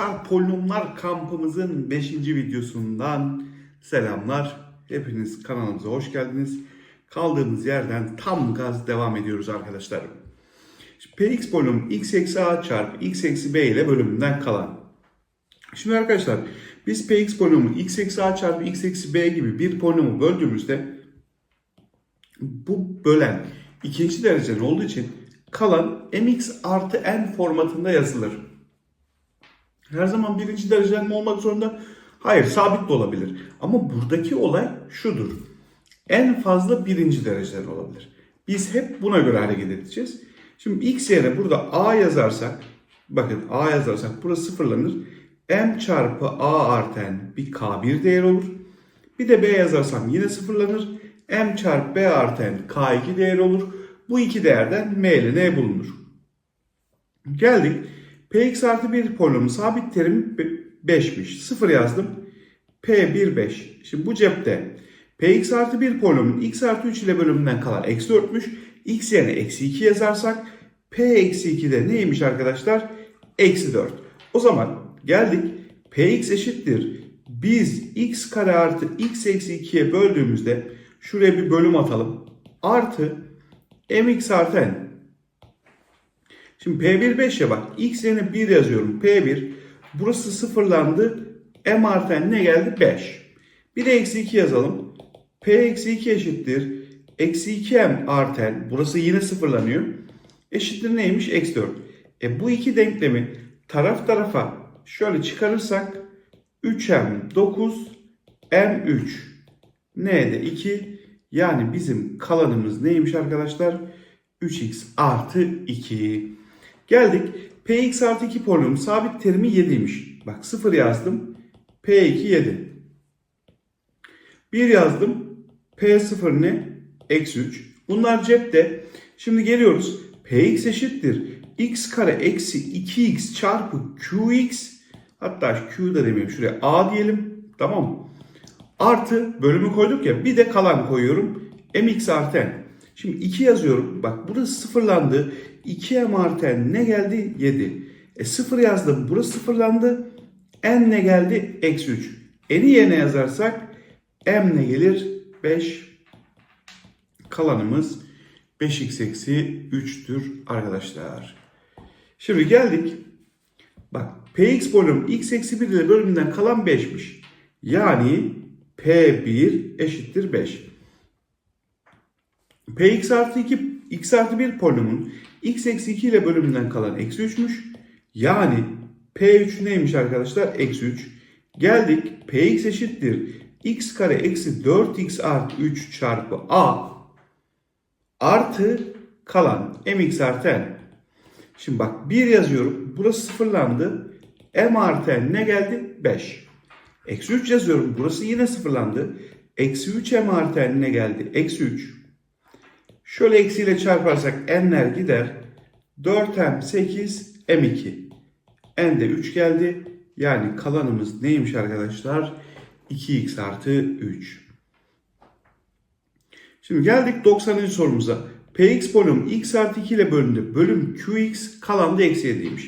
arkadaşlar polinomlar kampımızın 5. videosundan selamlar. Hepiniz kanalımıza hoş geldiniz. Kaldığımız yerden tam gaz devam ediyoruz arkadaşlar. Px polinom x eksi a çarpı x eksi b ile bölümünden kalan. Şimdi arkadaşlar biz Px polinomu x eksi a çarpı x eksi b gibi bir polinomu böldüğümüzde bu bölen ikinci dereceden olduğu için kalan mx artı n formatında yazılır. Her zaman birinci dereceden mi olmak zorunda? Hayır, sabit de olabilir. Ama buradaki olay şudur. En fazla birinci dereceden olabilir. Biz hep buna göre hareket edeceğiz. Şimdi x yerine burada a yazarsak, bakın a yazarsak burası sıfırlanır. m çarpı a artı n bir k1 değer olur. Bir de b yazarsam yine sıfırlanır. m çarpı b artı n k2 değer olur. Bu iki değerden m ile n bulunur. Geldik. Px artı 1 polinomun sabit terimi 5'miş. 0 yazdım. P1 5. Şimdi bu cepte Px artı 1 polinomun x artı 3 ile bölümünden kalan eksi 4'müş. x yerine eksi 2 yazarsak P eksi 2 de neymiş arkadaşlar? Eksi 4. O zaman geldik. Px eşittir. Biz x kare artı x eksi 2'ye böldüğümüzde şuraya bir bölüm atalım. Artı mx artı n. Şimdi P1 5 ya bak. X yerine 1 yazıyorum. P1. Burası sıfırlandı. M artı n ne geldi? 5. Bir de eksi 2 yazalım. P eksi 2 eşittir. Eksi 2M artı n. Burası yine sıfırlanıyor. Eşittir neymiş? Eksi 4. E bu iki denklemi taraf tarafa şöyle çıkarırsak 3M 9 M3 N de 2 yani bizim kalanımız neymiş arkadaşlar? 3x artı 2. Geldik. Px artı 2 polinomun sabit terimi 7'ymiş. Bak 0 yazdım. P2 7. 1 yazdım. P0 ne? Eksi 3. Bunlar cepte. Şimdi geliyoruz. Px eşittir. x kare eksi 2x çarpı qx. Hatta q da demeyeyim. Şuraya a diyelim. Tamam mı? Artı bölümü koyduk ya. Bir de kalan koyuyorum. mx artı n. Şimdi 2 yazıyorum. Bak burası sıfırlandı. 2m artı n ne geldi? 7. E 0 yazdım. Burası sıfırlandı. n ne geldi? Eksi 3. n'i yerine yazarsak m ne gelir? 5. Kalanımız 5x eksi 3'tür arkadaşlar. Şimdi geldik. Bak px bölüm x eksi 1 ile bölümünden kalan 5'miş. Yani p1 eşittir 5. Px artı 2 x artı 1 polinomun x eksi 2 ile bölümünden kalan eksi 3'müş. Yani P3 neymiş arkadaşlar? Eksi 3. Geldik. Px eşittir. x kare eksi 4x artı 3 çarpı a artı kalan mx artı n. Şimdi bak 1 yazıyorum. Burası sıfırlandı. m artı n ne geldi? 5. Eksi 3 yazıyorum. Burası yine sıfırlandı. Eksi 3 m artı n ne geldi? Eksi 3. Şöyle eksiyle çarparsak n'ler gider. 4m 8 m2. n de 3 geldi. Yani kalanımız neymiş arkadaşlar? 2x artı 3. Şimdi geldik 90. sorumuza. Px polinom x artı 2 ile bölündü. Bölüm qx kalan da eksi 7'ymiş.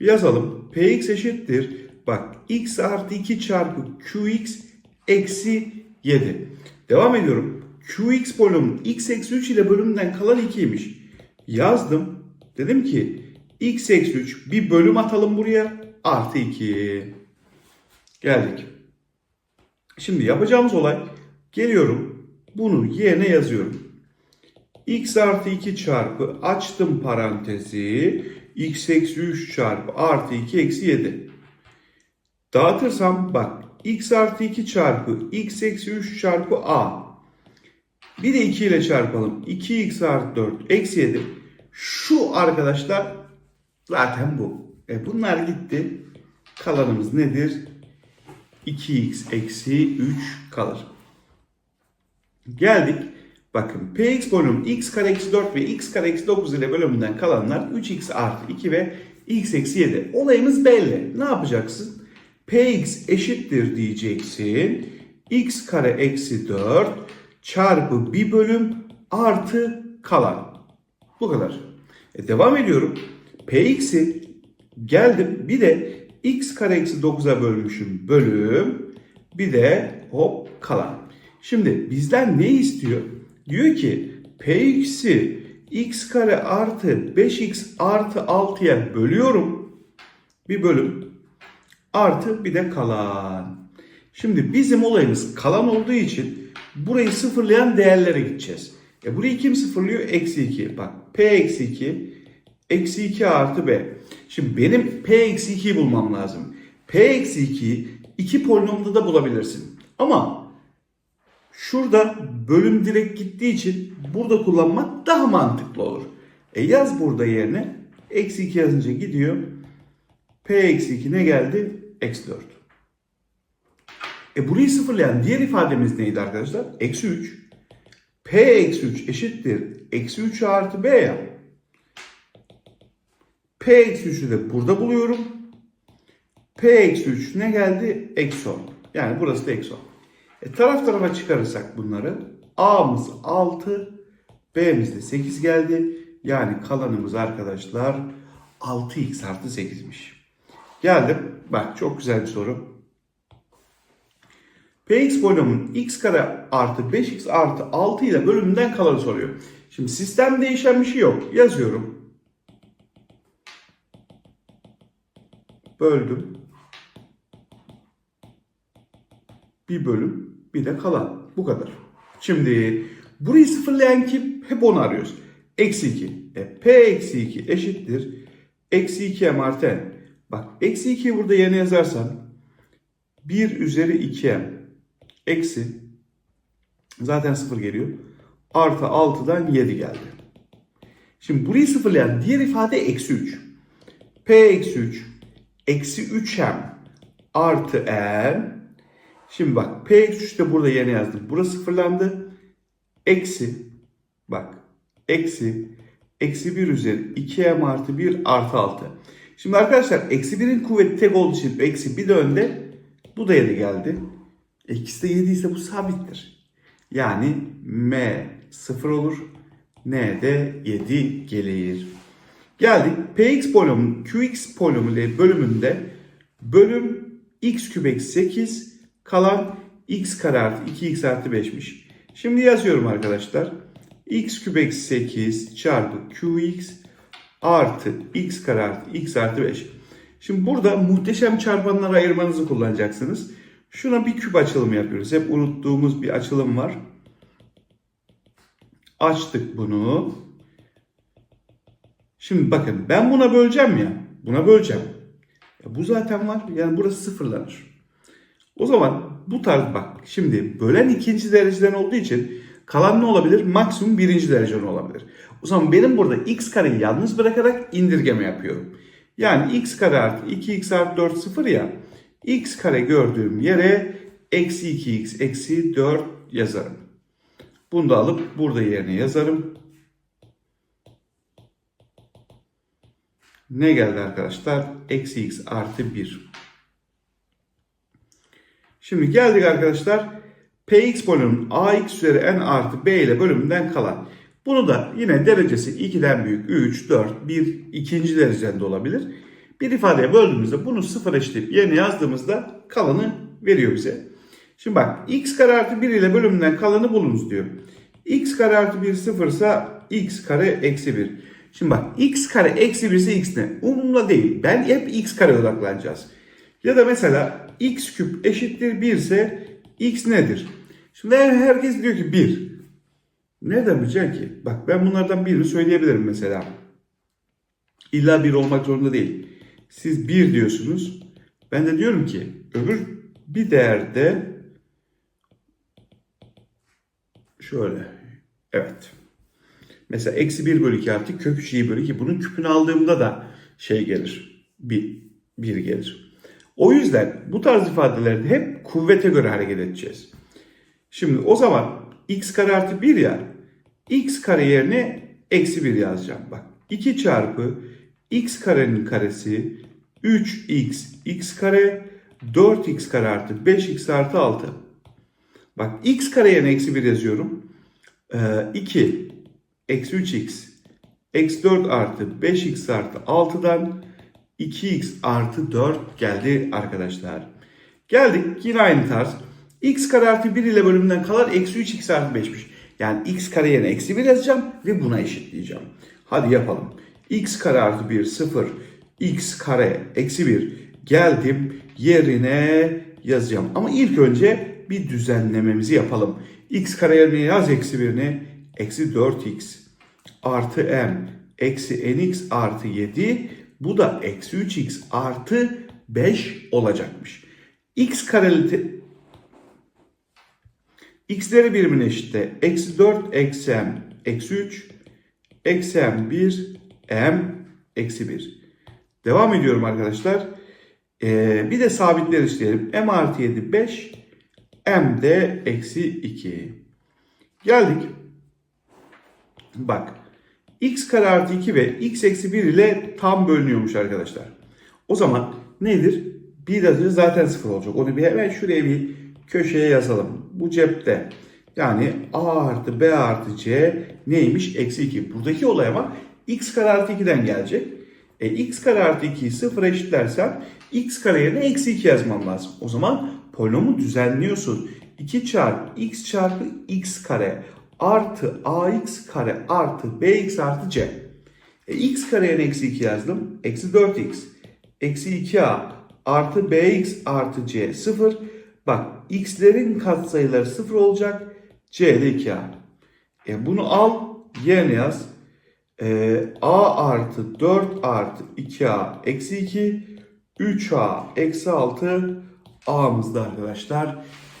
Yazalım. Px eşittir. Bak x artı 2 çarpı qx eksi 7. Devam ediyorum. Qx polinomun x eksi 3 ile bölümünden kalan 2'ymiş. Yazdım. Dedim ki x eksi 3 bir bölüm atalım buraya. Artı 2. Geldik. Şimdi yapacağımız olay geliyorum. Bunu yerine yazıyorum. x artı 2 çarpı açtım parantezi. x eksi 3 çarpı artı 2 eksi 7. Dağıtırsam bak x artı 2 çarpı x eksi 3 çarpı a bir de 2 ile çarpalım. 2x artı 4 eksi 7. Şu arkadaşlar zaten bu. E bunlar gitti. Kalanımız nedir? 2x eksi 3 kalır. Geldik. Bakın px bölüm x kare eksi 4 ve x kare eksi 9 ile bölümünden kalanlar 3x artı 2 ve x eksi 7. Olayımız belli. Ne yapacaksın? px eşittir diyeceksin. x kare eksi 4 çarpı bir bölüm artı kalan. Bu kadar. E devam ediyorum. Px'i geldim bir de x kare eksi 9'a bölmüşüm bölüm. Bir de hop kalan. Şimdi bizden ne istiyor? Diyor ki px'i x kare artı 5x artı 6'ya bölüyorum. Bir bölüm. Artı bir de kalan. Şimdi bizim olayımız kalan olduğu için burayı sıfırlayan değerlere gideceğiz. E burayı kim sıfırlıyor? Eksi 2. Bak p eksi 2 eksi 2 artı b. Şimdi benim p eksi 2'yi bulmam lazım. p eksi 2'yi iki polinomda da bulabilirsin. Ama şurada bölüm direkt gittiği için burada kullanmak daha mantıklı olur. E yaz burada yerine eksi 2 yazınca gidiyor. p eksi 2 ne geldi? Eksi 4. E burayı sıfırlayan diğer ifademiz neydi arkadaşlar? Eksi 3. P eksi 3 eşittir. Eksi 3 artı B ya. P eksi 3'ü de burada buluyorum. P eksi 3 ne geldi? Eksi 10. Yani burası da eksi 10. E taraf tarafa çıkarırsak bunları A'mız 6, B'miz de 8 geldi. Yani kalanımız arkadaşlar 6x artı 8'miş. Geldim. Bak çok güzel bir soru. Px polinomun x kare artı 5x artı 6 ile bölümünden kalanı soruyor. Şimdi sistem değişen bir şey yok. Yazıyorum. Böldüm. Bir bölüm bir de kalan. Bu kadar. Şimdi burayı sıfırlayan kim? Hep onu arıyoruz. Eksi 2. E, P eksi 2 eşittir. Eksi 2 m artı n. Bak eksi 2'yi burada yerine yazarsan 1 üzeri 2m eksi zaten 0 geliyor. Artı 6'dan 7 geldi. Şimdi burayı sıfırlayan diğer ifade eksi 3. P eksi 3 eksi 3m artı n. Şimdi bak P eksi 3 de burada yerine yazdım. Burası sıfırlandı. Eksi bak eksi eksi 1 üzeri 2m artı 1 artı 6. Şimdi arkadaşlar eksi 1'in kuvveti tek olduğu için eksi bir de önde. Bu da 7 geldi. İkisi de 7 ise bu sabittir. Yani M 0 olur. N de 7 gelir. Geldik Px polinomunun Qx polinomu bölümünde bölüm x küp eksi 8 kalan x kare artı 2x artı 5'miş. Şimdi yazıyorum arkadaşlar. x küp eksi 8 çarpı qx artı x kare artı x artı 5. Şimdi burada muhteşem çarpanları ayırmanızı kullanacaksınız. Şuna bir küp açılımı yapıyoruz. Hep unuttuğumuz bir açılım var. Açtık bunu. Şimdi bakın ben buna böleceğim ya. Buna böleceğim. Ya bu zaten var. Yani burası sıfırlanır. O zaman bu tarz bak şimdi bölen ikinci dereceden olduğu için kalan ne olabilir? Maksimum birinci dereceden olabilir. O zaman benim burada x kareyi yalnız bırakarak indirgeme yapıyorum. Yani x kare artı 2x artı 4 sıfır ya. X kare gördüğüm yere eksi 2x eksi 4 yazarım. Bunu da alıp burada yerine yazarım. Ne geldi arkadaşlar? Eksi x artı 1. Şimdi geldik arkadaşlar. Px polinomunun ax üzeri n artı b ile bölümünden kalan. Bunu da yine derecesi 2'den büyük 3, 4, 1 ikinci derecede olabilir. Bir ifadeye böldüğümüzde bunu sıfır eşitleyip yerine yazdığımızda kalanı veriyor bize. Şimdi bak x kare artı 1 ile bölümünden kalanı bulunuz diyor. x kare artı 1 sıfırsa x kare eksi 1. Şimdi bak x kare eksi 1 ise x ne? Umurumda değil. Ben hep x kare odaklanacağız. Ya da mesela x küp eşittir 1 ise x nedir? Şimdi herkes diyor ki 1. Nereden bileceksin ki? Bak ben bunlardan birini söyleyebilirim mesela. İlla 1 olmak zorunda değil. Siz 1 diyorsunuz. Ben de diyorum ki öbür bir değerde şöyle. Evet. Mesela eksi 1 bölü 2 artı kök 3 i bölü 2. Bunun küpünü aldığımda da şey gelir. 1, 1 gelir. O yüzden bu tarz ifadelerde hep kuvvete göre hareket edeceğiz. Şimdi o zaman x kare artı 1 ya x kare yerine eksi 1 yazacağım. Bak 2 çarpı x karenin karesi 3x x kare 4x kare artı 5x artı 6. Bak x kare yerine eksi 1 yazıyorum. Ee, 2 eksi 3x eksi 4 artı 5x artı 6'dan 2x artı 4 geldi arkadaşlar. Geldik yine aynı tarz. x kare artı 1 ile bölümünden kalan eksi 3x artı 5'miş. Yani x kare yerine eksi 1 yazacağım ve buna eşitleyeceğim. Hadi yapalım. X kare artı 1 0. x kare eksi 1. Geldim yerine yazacağım. Ama ilk önce bir düzenlememizi yapalım. x kare yerine yaz eksi 1'ini. Eksi 4x artı m eksi nx artı 7. Bu da eksi 3x artı 5 olacakmış. x kareli x'leri birbirine eşitle. Eksi 4 eksi m eksi 3 eksi m 1 m eksi 1. Devam ediyorum arkadaşlar. Ee, bir de sabitler işleyelim. m artı 7 5 m de eksi 2. Geldik. Bak. x kare artı 2 ve x eksi 1 ile tam bölünüyormuş arkadaşlar. O zaman nedir? Bir de zaten sıfır olacak. Onu bir hemen şuraya bir köşeye yazalım. Bu cepte. Yani a artı b artı c neymiş? Eksi 2. Buradaki olay ama x kare artı 2'den gelecek. E, x kare artı 2'yi sıfıra eşitlersen x kare yerine eksi 2 yazmam lazım. O zaman polinomu düzenliyorsun. 2 çarpı x çarpı x kare artı ax kare artı bx artı c. E, x kare yerine eksi 2 yazdım. Eksi 4x. Eksi 2a artı bx artı c 0. Bak x'lerin katsayıları 0 olacak. c de 2a. E, bunu al yerine yaz. E, a artı 4 artı 2a eksi 2. 3a eksi 6 a'mızda arkadaşlar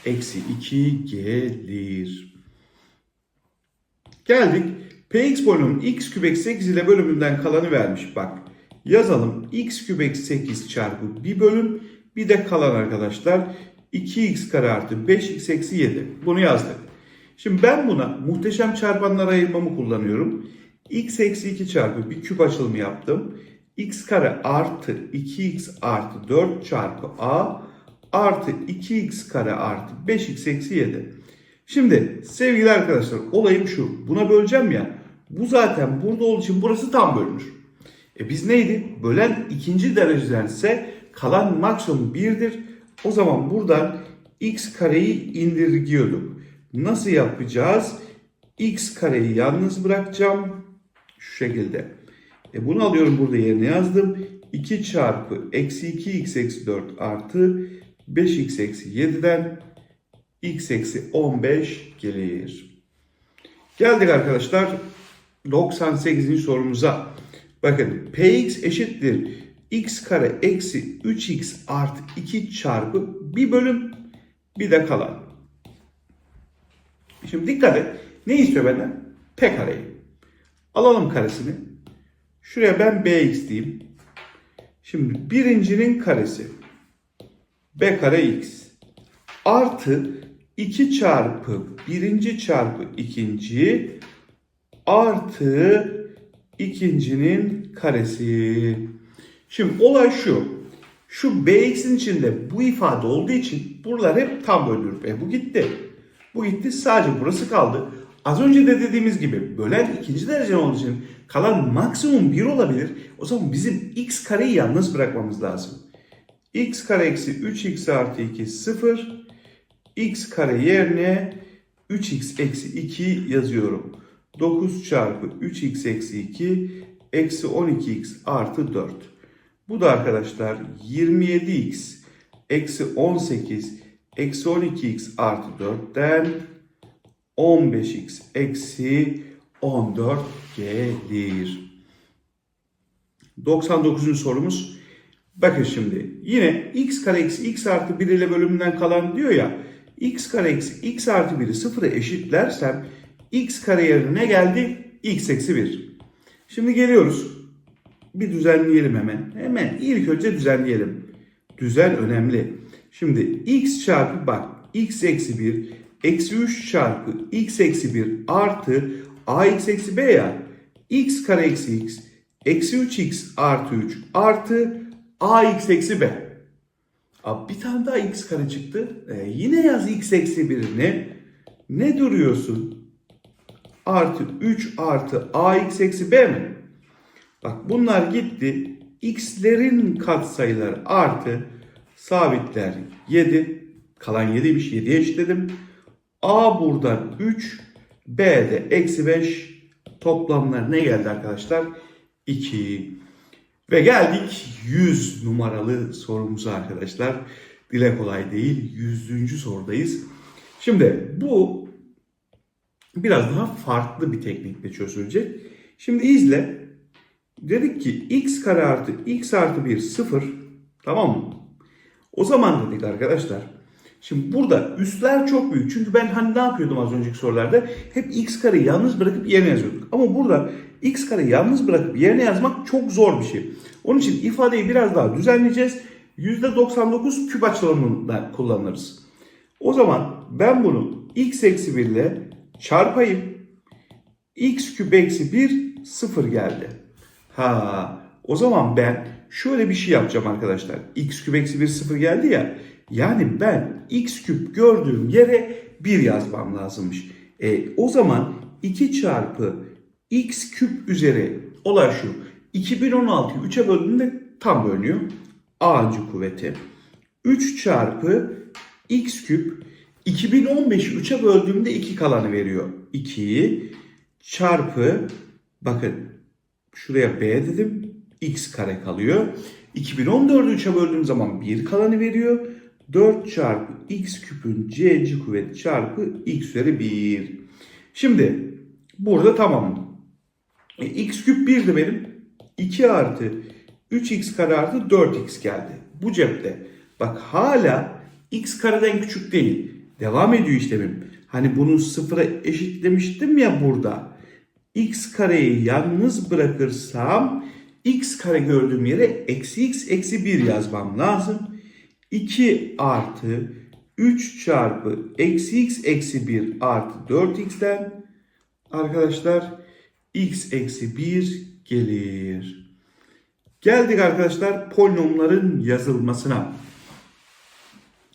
eksi 2 gelir. Geldik. Px polinomun x küp eksi 8 ile bölümünden kalanı vermiş. Bak yazalım. x küp eksi 8 çarpı bir bölüm bir de kalan arkadaşlar. 2x kare artı 5x eksi 7. Bunu yazdık. Şimdi ben buna muhteşem çarpanlar ayırmamı kullanıyorum. X eksi 2 çarpı bir küp açılımı yaptım. x kare artı 2x artı 4 çarpı a artı 2x kare artı 5x eksi 7. Şimdi sevgili arkadaşlar olayım şu. Buna böleceğim ya. Bu zaten burada olduğu için burası tam bölünür. E biz neydi? Bölen ikinci derecedense kalan maksimum 1'dir. O zaman buradan x kareyi indirgiyorduk. Nasıl yapacağız? x kareyi yalnız bırakacağım. Şu şekilde. E bunu alıyorum burada yerine yazdım. 2 çarpı eksi 2x eksi 4 artı 5x eksi 7'den x eksi 15 gelir. Geldik arkadaşlar 98. sorumuza. Bakın px eşittir x kare eksi 3x artı 2 çarpı bir bölüm bir de kalan. Şimdi dikkat et. Ne istiyor benden? P kareyi. Alalım karesini. Şuraya ben bx diyeyim. Şimdi birincinin karesi. b kare x. Artı 2 çarpı birinci çarpı ikinci artı ikincinin karesi. Şimdi olay şu. Şu bx'in içinde bu ifade olduğu için buralar hep tam bölünür. E bu gitti. Bu gitti sadece burası kaldı. Az önce de dediğimiz gibi bölen ikinci derece olduğu için kalan maksimum 1 olabilir. O zaman bizim x kareyi yalnız bırakmamız lazım. x kare eksi 3x artı 2 0 x kare yerine 3x eksi 2 yazıyorum. 9 çarpı 3x eksi 2 eksi 12x artı 4. Bu da arkadaşlar 27x eksi 18 eksi 12x artı 4'ten 15x eksi 14 gelir. 99. sorumuz. Bakın şimdi yine x kare eksi x artı 1 ile bölümünden kalan diyor ya x kare eksi x artı 1'i sıfıra eşitlersem x kare yerine ne geldi? x eksi 1. Şimdi geliyoruz. Bir düzenleyelim hemen. Hemen ilk önce düzenleyelim. Düzen önemli. Şimdi x çarpı bak x eksi 1 eksi 3 çarpı x eksi 1 artı ax eksi b ya. x kare eksi x eksi 3x artı 3 artı ax eksi b. Abi bir tane daha x kare çıktı. Ee, yine yaz x eksi 1'ini. Ne duruyorsun? Artı 3 artı ax eksi b mi? Bak bunlar gitti. x'lerin katsayıları artı sabitler 7. Kalan 7'ymiş. 7'ye eşitledim. A buradan 3. B'de eksi 5. Toplamlar ne geldi arkadaşlar? 2. Ve geldik 100 numaralı sorumuza arkadaşlar. Dile kolay değil. 100. sorudayız. Şimdi bu biraz daha farklı bir teknikle çözülecek. Şimdi izle. Dedik ki x kare artı x artı 1 sıfır. Tamam mı? O zaman dedik arkadaşlar. Şimdi burada üstler çok büyük. Çünkü ben hani ne yapıyordum az önceki sorularda? Hep x kare yalnız bırakıp yerine yazıyorduk. Ama burada x kare yalnız bırakıp yerine yazmak çok zor bir şey. Onun için ifadeyi biraz daha düzenleyeceğiz. %99 küp açılımında kullanırız. O zaman ben bunu x eksi 1 ile çarpayım. x küp eksi 1 sıfır geldi. Ha, o zaman ben şöyle bir şey yapacağım arkadaşlar. x küp eksi 1 sıfır geldi ya. Yani ben x küp gördüğüm yere 1 yazmam lazımmış. E, o zaman 2 çarpı x küp üzeri olay şu. 2016'yı 3'e böldüğümde tam bölünüyor. A'ncı kuvveti. 3 çarpı x küp 2015'i 3'e böldüğümde 2 kalanı veriyor. 2'yi çarpı bakın şuraya b dedim x kare kalıyor. 2014'ü 3'e böldüğüm zaman 1 kalanı veriyor. 4 çarpı x küpün c'ci kuvveti çarpı x üzeri 1. Şimdi burada tamam. E, x küp 1'di benim. 2 artı 3x kare artı 4x geldi. Bu cepte. Bak hala x kareden küçük değil. Devam ediyor işlemim. Hani bunu sıfıra eşitlemiştim ya burada. x kareyi yalnız bırakırsam x kare gördüğüm yere eksi x eksi 1 yazmam lazım. 2 artı 3 çarpı eksi x eksi 1 artı 4x'ten arkadaşlar x eksi 1 gelir. Geldik arkadaşlar polinomların yazılmasına.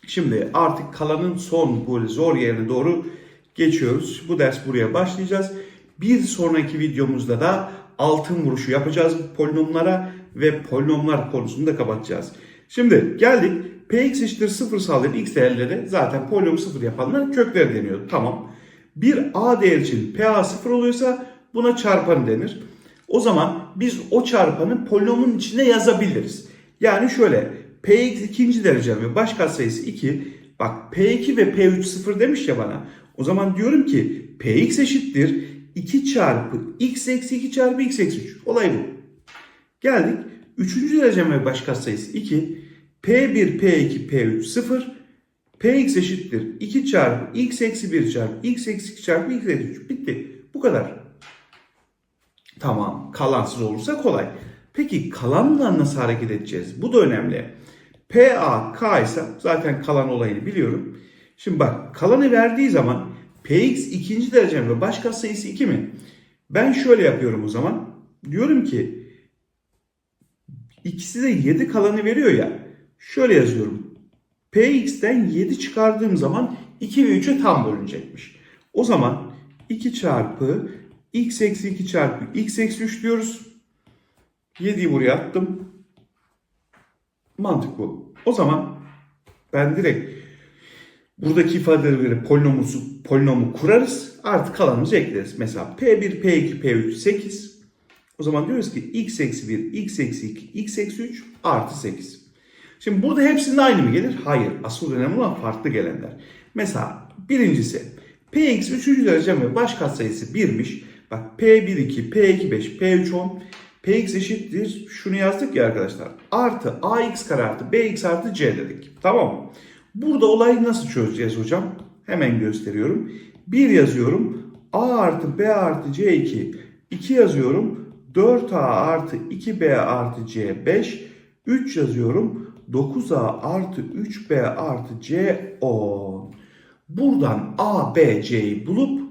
Şimdi artık kalanın son böyle zor yerine doğru geçiyoruz. Bu ders buraya başlayacağız. Bir sonraki videomuzda da altın vuruşu yapacağız polinomlara ve polinomlar konusunu da kapatacağız. Şimdi geldik px eşittir 0 sağlayan x değerleri zaten polinom 0 yapanlar kökleri deniyor. Tamam. Bir a değer için pa 0 oluyorsa buna çarpanı denir. O zaman biz o çarpanı polinomun içine yazabiliriz. Yani şöyle px ikinci derece ve baş katsayısı 2. Bak p2 ve p3 0 demiş ya bana. O zaman diyorum ki px eşittir 2 çarpı x eksi 2 çarpı x eksi 3. Olay bu. Geldik. Üçüncü derece ve baş katsayısı 2. P1, P2, P3 0. Px eşittir 2 çarpı x eksi 1 çarpı x eksi 2 çarpı x eksi 3. Bitti. Bu kadar. Tamam. Kalansız olursa kolay. Peki kalanla nasıl hareket edeceğiz? Bu da önemli. PA K ise zaten kalan olayını biliyorum. Şimdi bak kalanı verdiği zaman Px ikinci derece ve baş katsayısı 2 mi? Ben şöyle yapıyorum o zaman. Diyorum ki ikisi de 7 kalanı veriyor ya. Şöyle yazıyorum. Px'ten 7 çıkardığım zaman 2 ve 3'e tam bölünecekmiş. O zaman 2 çarpı x eksi 2 çarpı x eksi 3 diyoruz. 7'yi buraya attım. Mantık bu. O zaman ben direkt buradaki ifadeleri polinomusu, polinomu kurarız. Artık kalanımızı ekleriz. Mesela P1, P2, P3 8. O zaman diyoruz ki x eksi 1, x eksi 2, x eksi 3 artı 8. Şimdi burada hepsinin aynı mı gelir? Hayır. Asıl önemli olan farklı gelenler. Mesela birincisi Px 3. derece ve baş katsayısı 1'miş. Bak P1 2, P2 5, P3 10. Px eşittir. Şunu yazdık ya arkadaşlar. Artı ax kare artı bx artı c dedik. Tamam mı? Burada olayı nasıl çözeceğiz hocam? Hemen gösteriyorum. 1 yazıyorum. a artı b artı c2. 2 yazıyorum. 4a artı 2b artı c 5. 3 yazıyorum. 9a artı 3b artı c 10. Buradan a, b, c'yi bulup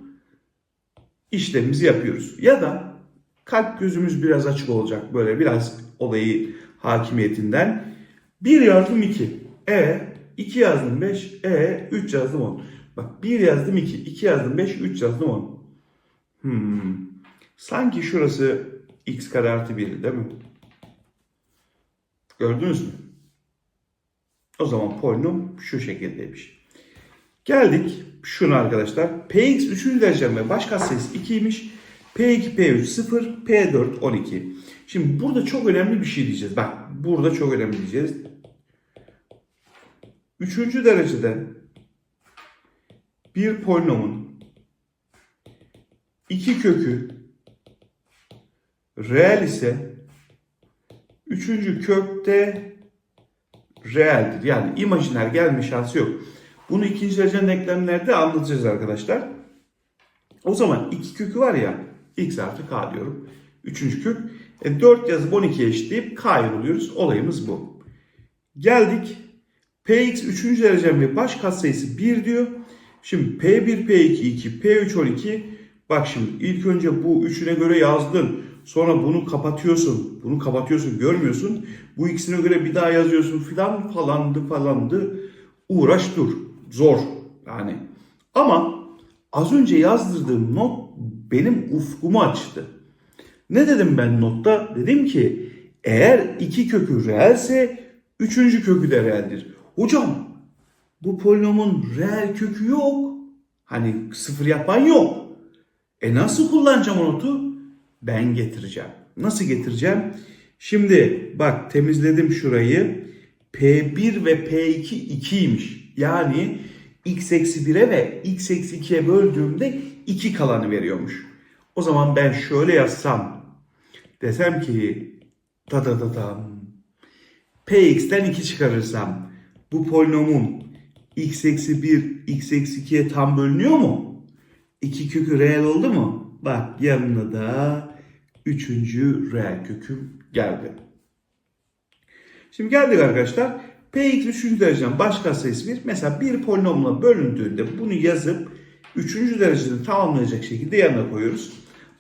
işlemimizi yapıyoruz. Ya da kalp gözümüz biraz açık olacak. Böyle biraz olayı hakimiyetinden. 1 yazdım 2. E 2 yazdım 5. E 3 yazdım 10. Bak 1 yazdım 2. 2 yazdım 5. 3 yazdım 10. Hmm. Sanki şurası x kare artı 1 değil mi? Gördünüz mü? O zaman polinom şu şekildeymiş. Geldik şuna arkadaşlar. Px 3. derecem ve baş katsayısı 2'ymiş. P2, P3 0, P4 12. Şimdi burada çok önemli bir şey diyeceğiz. Bak burada çok önemli diyeceğiz. Üçüncü derecede bir polinomun iki kökü reel ise üçüncü kökte reeldir. Yani imajiner gelme şansı yok. Bunu ikinci derece denklemlerde anlatacağız arkadaşlar. O zaman iki kökü var ya x artı k diyorum. Üçüncü kök. E, 4 yazıp 12'ye eşitleyip k'yı buluyoruz. Olayımız bu. Geldik. Px 3. derecem ve baş katsayısı 1 diyor. Şimdi P1, P2, 2, P3, 12. Bak şimdi ilk önce bu üçüne göre yazdın. Sonra bunu kapatıyorsun. Bunu kapatıyorsun görmüyorsun. Bu ikisine göre bir daha yazıyorsun filan falandı falandı. Uğraş dur. Zor yani. Ama az önce yazdırdığım not benim ufkumu açtı. Ne dedim ben notta? Dedim ki eğer iki kökü reelse üçüncü kökü de reeldir. Hocam bu polinomun reel kökü yok. Hani sıfır yapan yok. E nasıl kullanacağım notu? Ben getireceğim. Nasıl getireceğim? Şimdi bak temizledim şurayı. P1 ve P2 2'ymiş. Yani x eksi 1'e ve x eksi 2'ye böldüğümde 2 kalanı veriyormuş. O zaman ben şöyle yazsam. Desem ki da da da da Px'ten 2 çıkarırsam bu polinomun x eksi 1 x eksi 2'ye tam bölünüyor mu? 2 kökü reel oldu mu? Bak yanına da üçüncü reel köküm geldi. Şimdi geldik arkadaşlar. Px 3. dereceden baş katsayısı 1. Mesela bir polinomla bölündüğünde bunu yazıp 3. derecede tamamlayacak şekilde yanına koyuyoruz.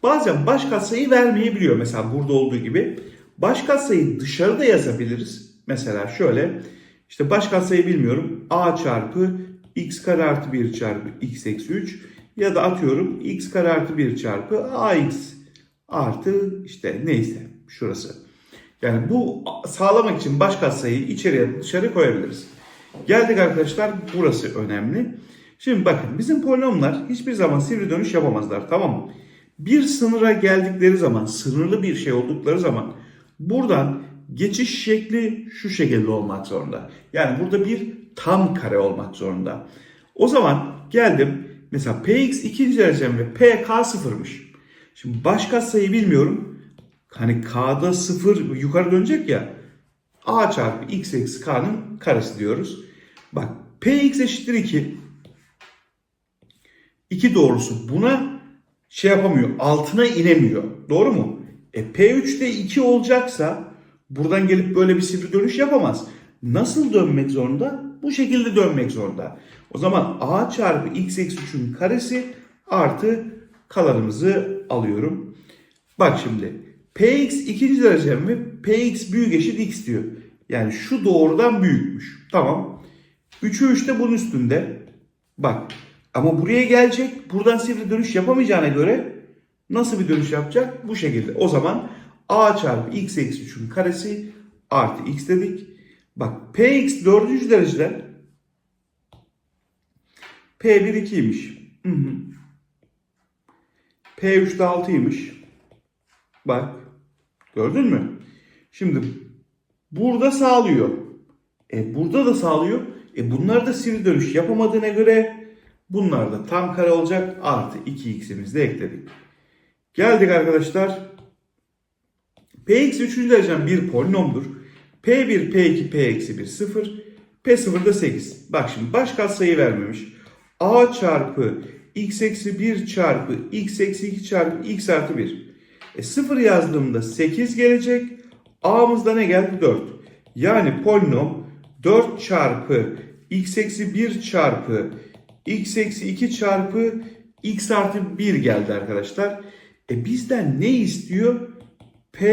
Bazen baş katsayı vermeyebiliyor. Mesela burada olduğu gibi. Baş katsayıyı dışarıda yazabiliriz. Mesela şöyle. İşte baş katsayı bilmiyorum. a çarpı x kare artı 1 çarpı x eksi 3 ya da atıyorum x kare artı 1 çarpı ax artı işte neyse şurası. Yani bu sağlamak için baş katsayıyı içeriye dışarı koyabiliriz. Geldik arkadaşlar burası önemli. Şimdi bakın bizim polinomlar hiçbir zaman sivri dönüş yapamazlar tamam mı? Bir sınıra geldikleri zaman sınırlı bir şey oldukları zaman buradan geçiş şekli şu şekilde olmak zorunda. Yani burada bir tam kare olmak zorunda. O zaman geldim mesela px ikinci derecem ve pk sıfırmış. Şimdi baş katsayı bilmiyorum. Hani k'da sıfır yukarı dönecek ya. a çarpı x eksi k'nın karesi diyoruz. Bak px eşittir 2. 2 doğrusu buna şey yapamıyor. Altına inemiyor. Doğru mu? E P3'te 2 olacaksa buradan gelip böyle bir sivri dönüş yapamaz. Nasıl dönmek zorunda? Bu şekilde dönmek zorunda. O zaman a çarpı x eksi 3'ün karesi artı kalanımızı alıyorum. Bak şimdi px ikinci derece mi? px büyük eşit x diyor. Yani şu doğrudan büyükmüş. Tamam. 3'ü 3 de bunun üstünde. Bak ama buraya gelecek. Buradan sivri dönüş yapamayacağına göre nasıl bir dönüş yapacak? Bu şekilde. O zaman a çarpı x eksi 3'ün karesi artı x dedik. Bak px dördüncü derecede p1 2'ymiş. Hı hı. P3 de 6'ymış. Bak. Gördün mü? Şimdi burada sağlıyor. E burada da sağlıyor. E bunlar da sivri dönüş yapamadığına göre bunlar da tam kare olacak. Artı 2x'imizi de ekledik. Geldik arkadaşlar. Px 3. derecen bir polinomdur. P1, P2, P-1 0. P0 da 8. Bak şimdi baş katsayı vermemiş. A çarpı x eksi 1 çarpı x eksi 2 çarpı x artı 1. E 0 yazdığımda 8 gelecek. A'mızda ne geldi? 4. Yani polinom 4 çarpı x eksi 1 çarpı x eksi 2 çarpı x artı 1 geldi arkadaşlar. E bizden ne istiyor? P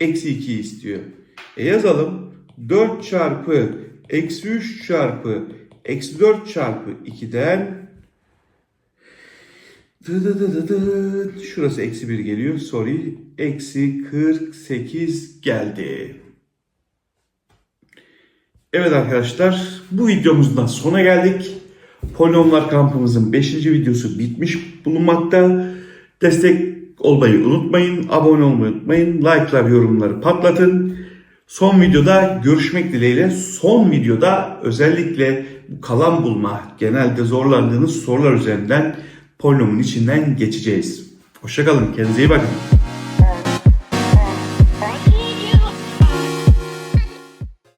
eksi 2 istiyor. E yazalım. 4 çarpı eksi 3 çarpı eksi 4 çarpı 2'den Şurası eksi 1 geliyor. Sorry. Eksi 48 geldi. Evet arkadaşlar bu videomuzun da sona geldik. Polinomlar kampımızın 5. videosu bitmiş bulunmakta. Destek olmayı unutmayın. Abone olmayı unutmayın. Like'lar, yorumları patlatın. Son videoda görüşmek dileğiyle. Son videoda özellikle kalan bulma, genelde zorlandığınız sorular üzerinden polinomun içinden geçeceğiz. Hoşçakalın. Kendinize iyi bakın.